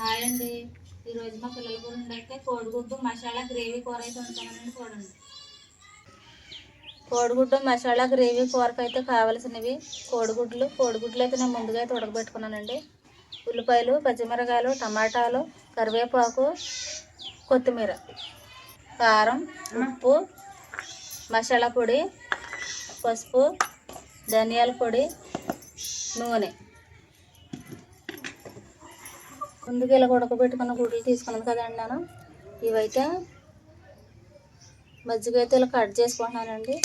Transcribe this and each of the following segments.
Hi అండి ఈరోజు మా పిల్లల గురించి అయితే కోడిగుడ్డు మసాలా గ్రేవీ కూర అయితే వండుతానండి చూడండి. కోడిగుడ్డు మసాలా గ్రేవీ కూరకు అయితే కావాల్సినవి కోడిగుడ్లు. కోడిగుడ్లు అయితే నేను ముందుగా అయితే ఉడకబెట్టుకున్నానండి. ఉల్లిపాయలు పచ్చిమిరకాయలు టమాటాలు కరివేపాకు కొత్తిమీర కారం ఉప్పు మసాలా పొడి పసుపు ధనియాల పొడి నూనె. ముందుకు ఇలా ఉడకబెట్టుకున్న గుడ్లు తీసుకున్నాను కదండి నేను ఇవైతే మజ్జిగ అయితే ఇలా కట్ చేసుకుంటున్నానండి.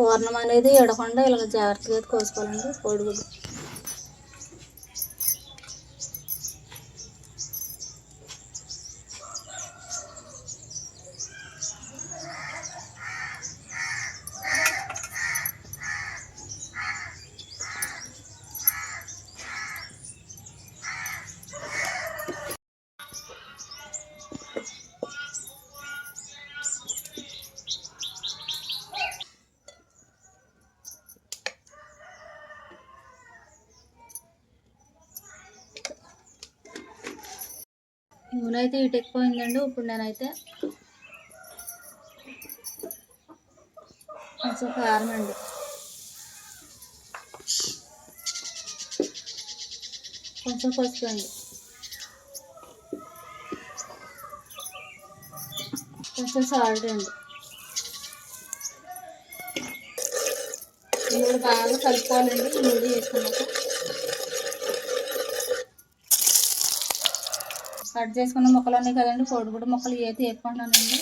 పూర్ణం అనేది ఎడకుండా ఇలా జాగ్రత్తగా అయితే కోసుకోవాలండి కోడిగుడ్డు నూనె అయితే ఇటు ఎక్కువైందండి. ఇప్పుడు నేనైతే కొంచెం కారం అండి కొంచెం పసుపు అండి. కొంచెం సాల్ట్ అండి. మూడు కూడా బాగా కలుపుకోవాలండి. నూనె వేసుకున్నాక. కట్ చేసుకున్న మొక్కలు ఉన్నాయి కదండి కోడిగుడ్డు మొక్కలు ఏది వేసుకుంటున్నానండి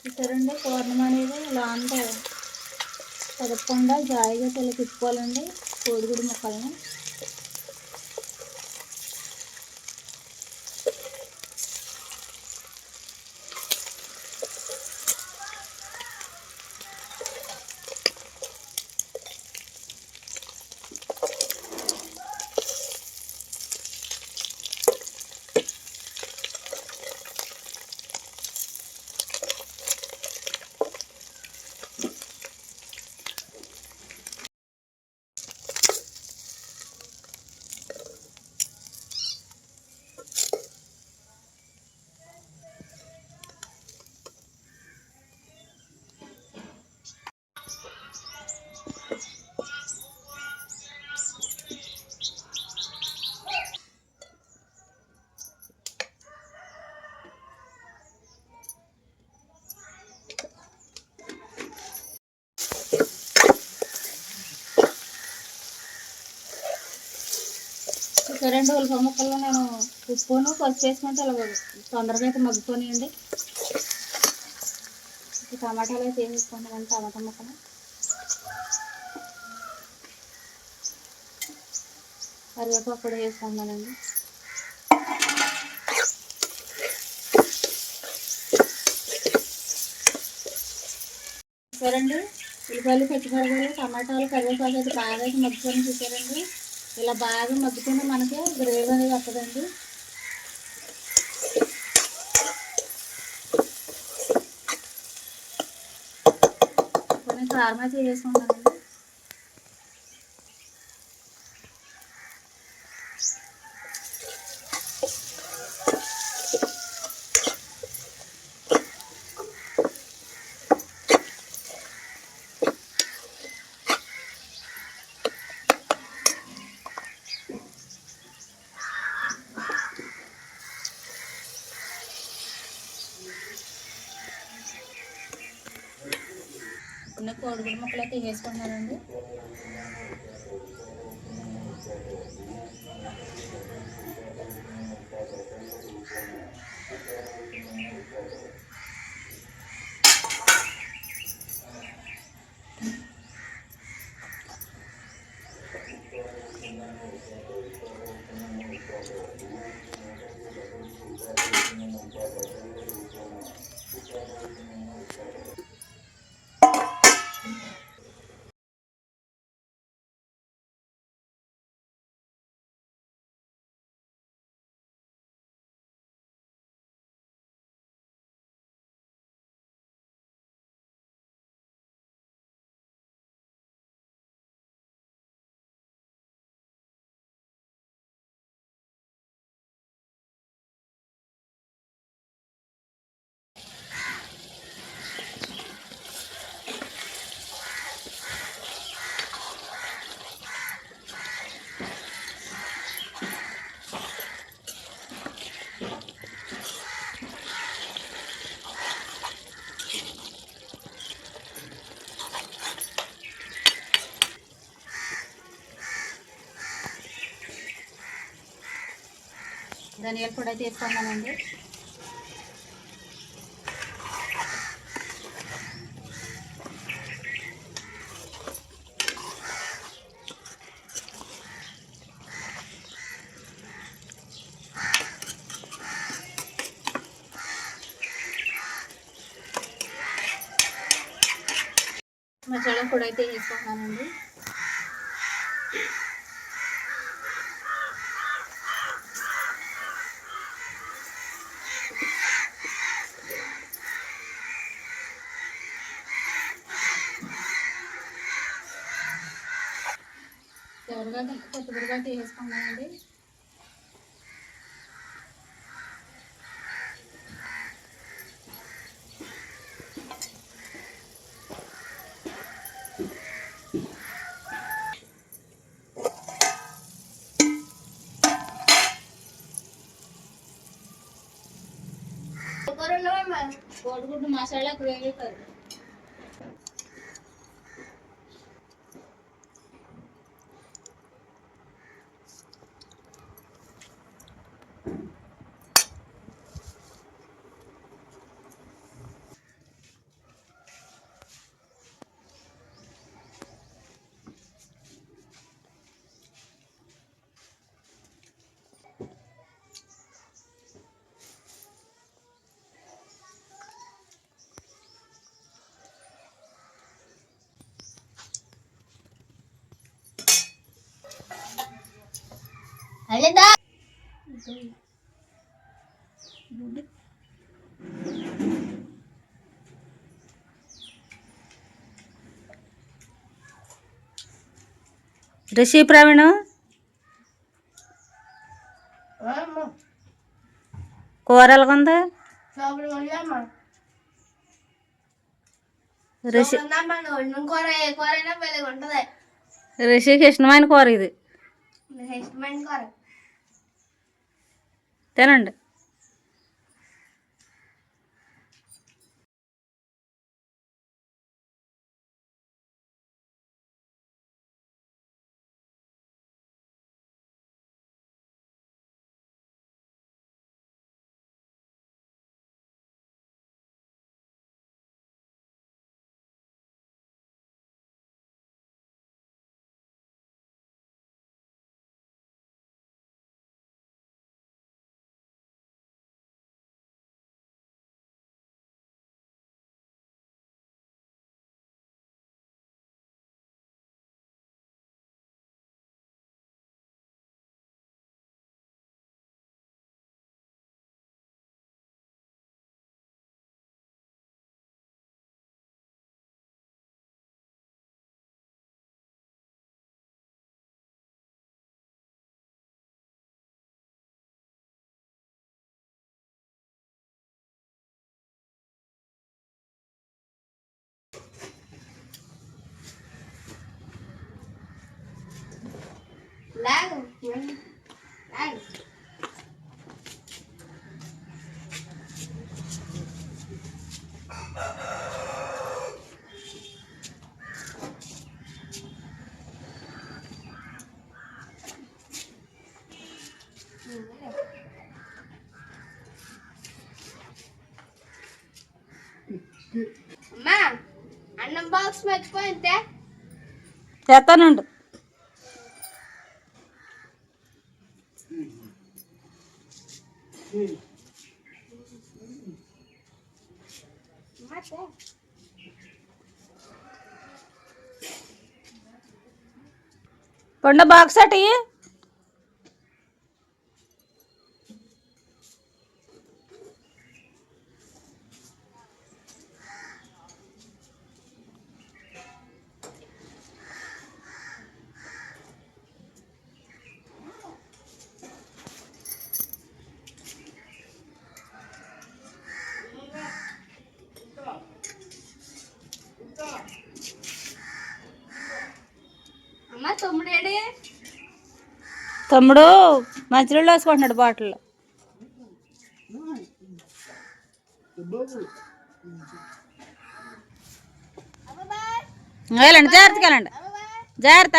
చూసారండి పూర్ణం అనేది ఇలా అంతా కదపకుండా జాయిగా తెల్ల తిప్పుకోవాలండి కోడిగుడ్డు రెండు ఉల్లిప ముక్కల్లో నేను ఉప్పును పసుపు వేసుకుంటే అలా తొందరగా అయితే మగ్గిపోనియండి టమాటాలు అయితే ఏం తీసుకుంటామండి టమాటా ముక్కలు. కరివేపాకు కూడా వేసుకుందానండి చూసారండి ఉల్లిపాయలు పచ్చిమిరపకాయలు టమాటాలు కరివేపాకు అయితే బాగా అయితే మగ్గుకొని చూసారండి. ఇలా బాగా మగ్గుతూనే మనకి గ్రేవీ అనేది వస్తుందండి. కొన్ని కారం అయితే వేసుకుంటానండి. ఉన్న ముక్కలు అయితే వేసుకుంటున్నానండి. ధనియాల పొడి అయితే వేసుకున్నానండి మసాలా కూడా అయితే వేసుకుంటున్నానండి ఎవరిగా కొత్త అయితే వేసుకున్నానండి కోడిగుడ్డు మసాలా గ్రేవీ కర్రీ రిషి ప్రవీణ్ కూర ఎలాగుంది రిషి రిషికి ఇష్టమైన కూర ఇది. ఇష్టమైన కూర. తినండి అమ్మా అన్నం బాక్స్ మర్చిపోయిందే చేస్తానండి. పండు బాక్స్ అటు ఇయ్యి. అమ్మ తమ్ముడు మంచినీళ్ళు వేసుకుంటున్నాడు బాటిల్. వెళ్ళండి జాగ్రత్తగా వెళ్ళండి. జాగ్రత్త